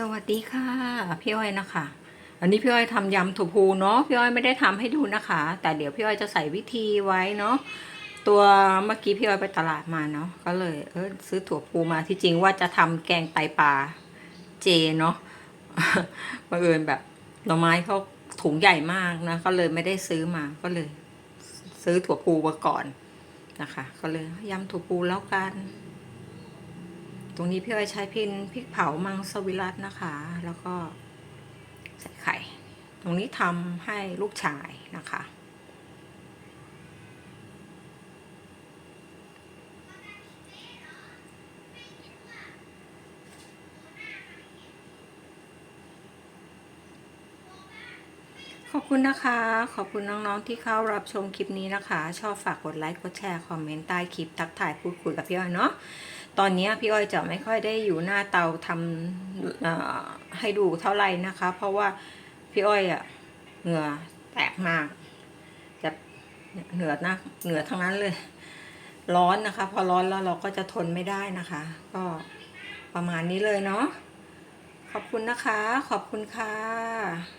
สวัสดีค่ะ พี่อ้อยนะคะ อันนี้พี่อ้อยทำยำถั่วพูเนาะพี่อ้อยไม่ได้ทำให้ดูนะคะ แต่เดี๋ยวพี่อ้อยจะใส่วิธีไว้เนาะตัวเมื่อกี้พี่อ้อยไปตลาดมาเนาะก็เลยเออซื้อถั่วพูมาที่จริงว่าจะทำแกงไตปลาเจเนาะบังเอิญแบบหน่อไม้เขาถุงใหญ่มากนะก็เลยไม่ได้ซื้อมาก็เลย ซื้อถั่วพูมาก่อนนะคะ ก็เลยยำถั่วพูแล้วกัน ตรงนี้พี่อ้อยใช้พินพริกเผามังสวิรัตนะคะ แล้วก็ใส่ไข่ ตรงนี้ทำให้ลูกชายนะคะ ข อบคุณนะคะ ขอบคุณน้องๆที่เข้ารับชมคลิปนี้นะคะ ชอบฝากกดไลค์กดแชร์คอมเมนต์ใต้คลิปทักทายพูดคุยกับพี่อ้อยเนาะตอนนี้พี่อ้อยจะไม่ค่อยได้อยู่หน้าเตาทำให้ดูเท่าไหร่นะคะ เพราะว่าพี่อ้อยอะเหงื่อแตกมากจะเหนือนะเหนือทั้งนั้นเลย ร้อนนะคะ พอร้อนแล้วเราก็จะทนไม่ได้นะคะ ก็ประมาณนี้เลยเนาะขอบคุณนะคะ ขอบคุณค่ะ